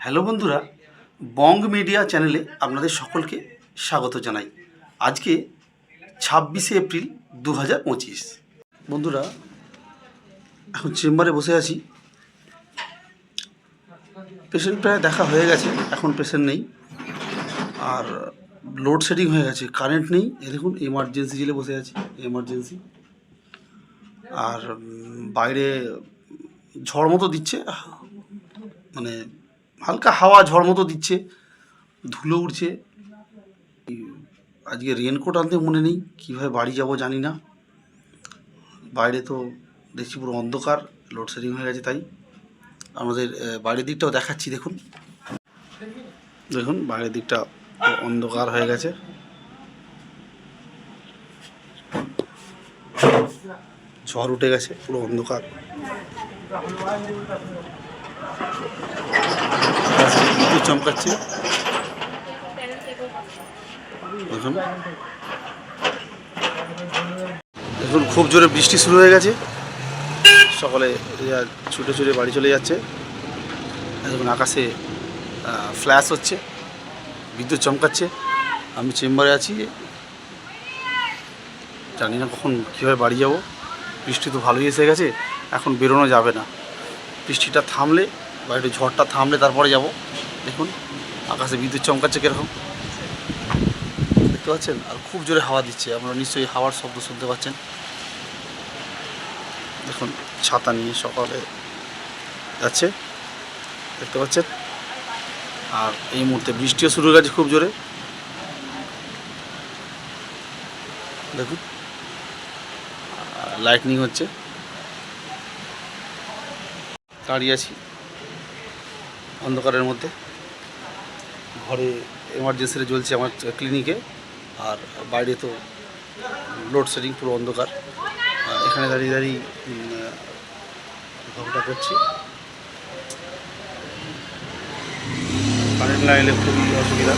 Hello বন্ধুরা, বঙ্গ media চ্যানেলে আপনাদের সকলকে স্বাগত জানাই। আজকে ছাব্বিশে এপ্রিল দু হাজার পঁচিশ। বন্ধুরা, এখন চেম্বারে বসে আছি। পেশেন্ট প্রায় দেখা হয়ে গেছে, এখন পেশেন্ট নেই। আর লোডশেডিং হয়ে গেছে কারেন্ট নেই। এ দেখুন এমার্জেন্সি জেলে বসে আছি এমার্জেন্সি আর বাইরে ঝড় মতো দিচ্ছে মানে হালকা হাওয়া ঝড় মতো দিচ্ছে, ধুলো উঠছে আজকে রেনকোট আনতে মনে নেই, কীভাবে বাড়ি যাব জানি না। বাইরে তো দেখছি পুরো অন্ধকার লোডশেডিং হয়ে গেছে তাই। আমাদের বাইরের দিকটাও দেখাচ্ছি, দেখুন। দেখুন, বাইরের দিকটা অন্ধকার হয়ে গেছে। ঝড় উঠে গেছে, পুরো অন্ধকার। বিদ্যুৎ চমকাচ্ছে। দেখুন, খুব জোরে বৃষ্টি শুরু হয়ে গেছে। সকালে ছুটে ছুটে বাড়ি চলে যাচ্ছে। দেখুন, আকাশে ফ্ল্যাশ হচ্ছে। বিদ্যুৎ চমকাচ্ছে। আমি চেম্বারে আছি। জানি না কখন কীভাবে বাড়ি যাব। বৃষ্টি তো ভালোই এসে গেছে। এখন বেরোনো যাবে না। বৃষ্টিটা থামলে বা একটু ঝড়টা থামলে তারপরে যাব। দেখুন, আকাশে বিদ্যুৎ চমকাচ্ছে কীরকম। দেখতে পাচ্ছেন? আর খুব জোরে হাওয়া দিচ্ছে। আপনারা নিশ্চয়ই হাওয়ার শব্দ শুনতে পাচ্ছেন। দেখুন, ছাতা নিয়ে সকালে যাচ্ছে। দেখতে পাচ্ছেন? আর এই মুহূর্তে বৃষ্টিও শুরু হয়ে গেছে খুব জোরে। দেখুন। লাইটনিং হচ্ছে। দাঁড়িয়ে আছি অন্ধকারের মধ্যে। ঘরে এমার্জেন্সিতে জ্বলছে আমার ক্লিনিকে আর বাইরে তো লোডশেডিং পুরো অন্ধকার। এখানে দাঁড়িয়ে দাঁড়িয়ে ঘরটা করছি। কারেন্ট লাইনে খুবই অসুবিধা।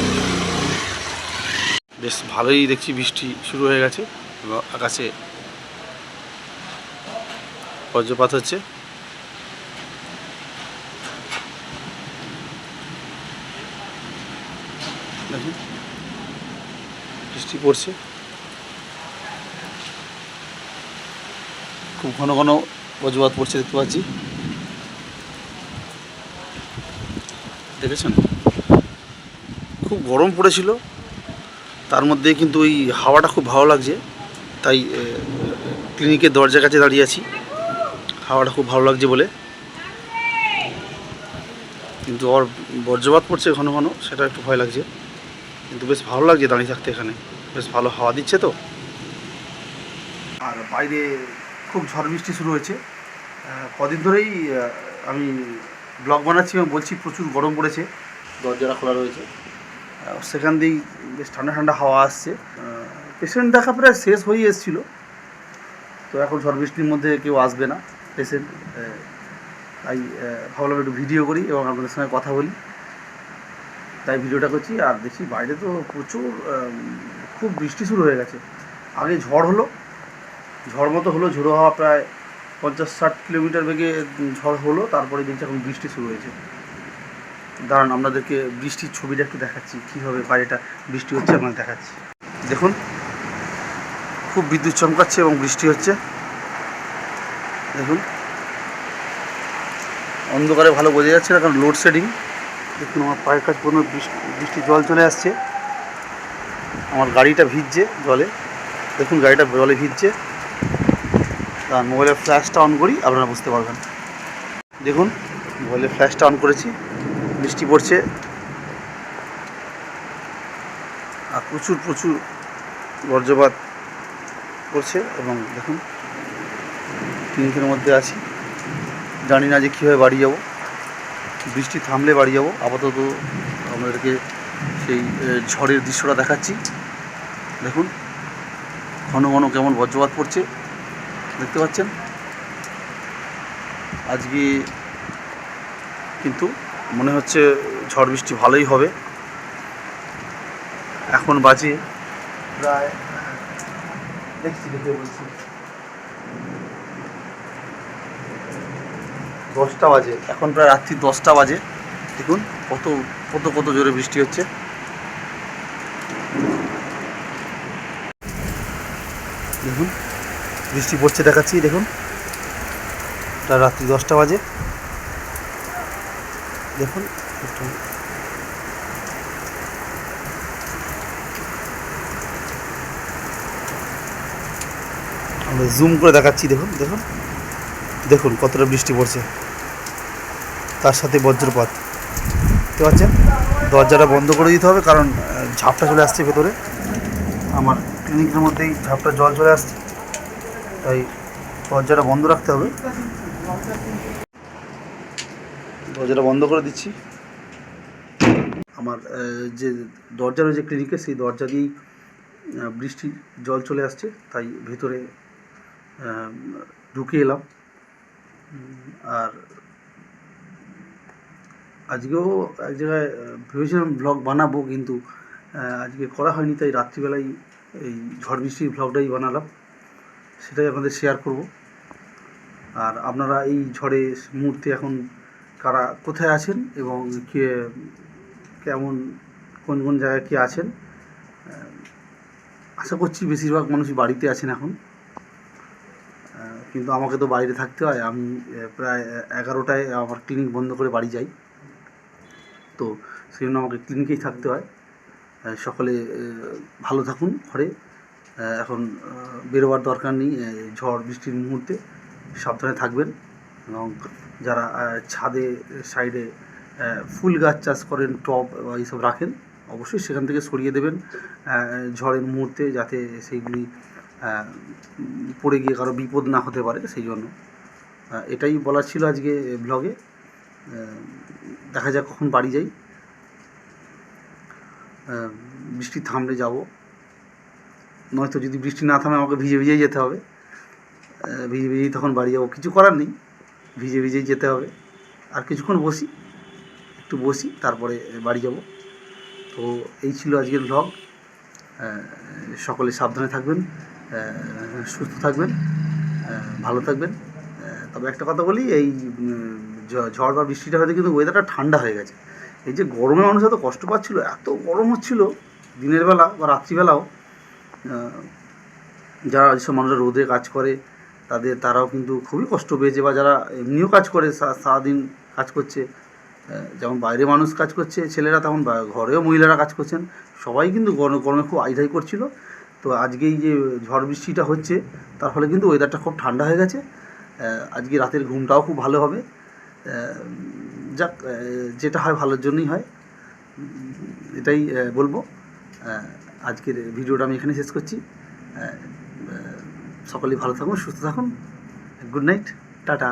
বেশ ভালোই দেখছি বৃষ্টি শুরু হয়ে গেছে এবং আকাশে বজ্রপাত হচ্ছে। দেখুন বৃষ্টি পড়ছে। খুব ঘন ঘন বজ্রপাত পড়ছে দেখতে পাচ্ছি। দেখেছেন? খুব গরম পড়েছিল। তার মধ্যে কিন্তু ওই হাওয়াটা খুব ভালো লাগছে। তাই ক্লিনিকের দরজার কাছে দাঁড়িয়ে আছি। হাওয়াটা খুব ভালো লাগছে বলে। কিন্তু আর বজ্রপাত পড়ছে ঘন ঘন, সেটা একটু ভয় লাগছে। কিন্তু বেশ ভালো লাগছে দাঁড়িয়ে থাকতে এখানে। বেশ ভালো হাওয়া দিচ্ছে তো। আর বাইরে খুব ঝড় বৃষ্টি শুরু হয়েছে। কদিন ধরেই আমি ব্লগ বানাচ্ছি এবং বলছি প্রচুর গরম পড়েছে। দরজাটা খোলা রয়েছে। সেখান দিয়েই বেশ ঠান্ডা ঠান্ডা হাওয়া আসছে। পেশেন্ট দেখা প্রায় শেষ হয়ে এসেছিল। তো এখন ঝড় বৃষ্টির মধ্যে কেউ আসবে না। পেশেন্ট তাই ভাবলাম একটু ভিডিও করি এবং আপনাদের সঙ্গে কথা বলি। তাই ভিডিওটা করছি। আর দেখি বাইরে তো প্রচুর খুব বৃষ্টি শুরু হয়ে গেছে। আগে ঝড় হলো, ঝড় মতো হলো, ঝোড়ো হাওয়া প্রায় পঞ্চাশ ষাট কিলোমিটার বেগে ঝড় হলো, তারপরে দেখছি এখন বৃষ্টি শুরু হয়েছে। দাঁড়ান, আপনাদেরকে বৃষ্টির ছবিটা একটু দেখাচ্ছি, কীভাবে বাইরেটা বৃষ্টি হচ্ছে আপনাদের দেখাচ্ছি। দেখুন, খুব বিদ্যুৎ চমকাচ্ছে এবং বৃষ্টি হচ্ছে। দেখুন, অন্ধকারে ভালো বোঝা যাচ্ছে না, কারণ লোডশেডিং দেখুন, আমার পায়ের কাছে কোনো বৃষ্টি জল চলে আসছে। আমার গাড়িটা ভিজছে জলে। দেখুন, গাড়িটা জলে ভিজছে। আর মোবাইলের ফ্ল্যাশটা অন করি, আপনারা বুঝতে পারবেন। দেখুন, মোবাইলের ফ্ল্যাশটা অন করেছি, বৃষ্টি পড়ছে। আর প্রচুর প্রচুর বর্জ্যপাত পড়ছে এবং দেখুন ক্লিনিকের মধ্যে আছি। জানি না যে কীভাবে বাড়ি যাব। বৃষ্টি থামলে বাড়ি যাব। আপাতত আমাদেরকে সেই ঝড়ের দৃশ্যটা দেখাচ্ছি। দেখুন, ঘন ঘন কেমন বজ্রপাত পড়ছে। দেখতে পাচ্ছেন? আজকে কিন্তু মনে হচ্ছে ঝড় বৃষ্টি ভালোই হবে। এখন বাজে প্রায় দেখছি, দেখে বলছি। দশটা বাজে। এখন প্রায় রাত্রি দশটা বাজে। দেখুন, কত কত কত জোরে বৃষ্টি হচ্ছে। দেখুন, বৃষ্টি পড়ছে দেখাচ্ছি, দেখুন। এটা রাত্রি দশটা বাজে। দেখুন আমরা জুম করে দেখাচ্ছি, দেখুন দেখুন। দেখুন কতটা বৃষ্টি পড়ছে। তার সাথে বজ্রপাত। বুঝতে পারছেন দরজাটা বন্ধ করে দিতে হবে কারণ ঝাপটা চলে আসছে ভেতরে। আমার ক্লিনিকের মধ্যেই ঝাপটা জল চলে আসছে। তাই দরজাটা বন্ধ রাখতে হবে। দরজাটা বন্ধ করে দিচ্ছি। আমার যে দরজা রয়েছে ক্লিনিকে সেই দরজা দিয়েই বৃষ্টির জল চলে আসছে। তাই ভেতরে ঢুকে এলাম। আর আজকেও এক জায়গায় ভেবেছিলাম ব্লগ বানাবো কিন্তু আজকে করা হয়নি, তাই রাত্রিবেলায় এই ঝড় বৃষ্টির ব্লগটাই বানালাম। সেটাই আপনাদের শেয়ার করব। আর আপনারা এই ঝড়ে মুহূর্তে এখন কারা, কোথায় আছেন এবং কে, কেমন, কোন কোন জায়গায় কে আছেন? আশা করছি বেশিরভাগ মানুষই বাড়িতে আছেন এখন। কিন্তু আমাকে তো বাইরে থাকতে হয়। আমি প্রায় এগারোটায় আমার ক্লিনিক বন্ধ করে বাড়ি যাই। তো সেই জন্য আমাকে ক্লিনিকেই থাকতে হয়। সকলে ভালো থাকুন ঘরে। এখন বেরোবার দরকার নেই। ঝড়, বৃষ্টির মুহূর্তে সাবধানে থাকবেন। এবং যারা ছাদে, সাইডে ফুল গাছ চাষ করেন, টব এইসব রাখেন, অবশ্যই সেখান থেকে সরিয়ে দেবেন। ঝড়ের মুহূর্তে যাতে সেইগুলি পড়ে গিয়ে কারও বিপদ না হতে পারে, সেই জন্য। এটাই বলার ছিল আজকে ব্লগে। দেখা যাক কখন বাড়ি যাই। বৃষ্টি থামলে যাব। নয়তো যদি বৃষ্টি না থামে, আমাকে ভিজে ভিজেই যেতে হবে। ভিজে ভিজেই তখন বাড়ি যাব। কিছু করার নেই। ভিজে ভিজেই যেতে হবে। আর কিছুক্ষণ বসি। একটু বসি, তারপরে বাড়ি যাব। তো এই ছিল আজকের ব্লগ সকলে সাবধানে থাকবেন। সুস্থ থাকবেন ভালো থাকবেন। তবে একটা কথা বলি, এই ঝড় বা বৃষ্টিটা হয়তো কিন্তু ওয়েদারটা ঠান্ডা হয়ে গেছে। এই যে গরমে মানুষ এত কষ্ট পাচ্ছিল, এত গরম হচ্ছিল, দিনের বেলা বা রাত্রিবেলাও যারা যেসব মানুষরা রোদে কাজ করে, তাদের, তারাও কিন্তু খুবই কষ্ট পেয়েছে বা যারা এমনিও কাজ করে সারাদিন কাজ করছে যেমন বাইরে মানুষ কাজ করছে, ছেলেরা তেমন ঘরেও মহিলারা কাজ করছেন, সবাই কিন্তু গরমে খুব আইধাই করছিল। তো আজকেই যে ঝড় বৃষ্টিটা হচ্ছে, তার ফলে কিন্তু ওয়েদারটা খুব ঠান্ডা হয়ে গেছে। আজকে রাতের ঘুমটাও খুব ভালো হবে। যাক যেটা হয় ভালোর জন্যই হয়। এটাই বলব। আজকের ভিডিওটা আমি এখানে শেষ করছি। সকলেই ভালো থাকুন, সুস্থ থাকুন। Good night, tata.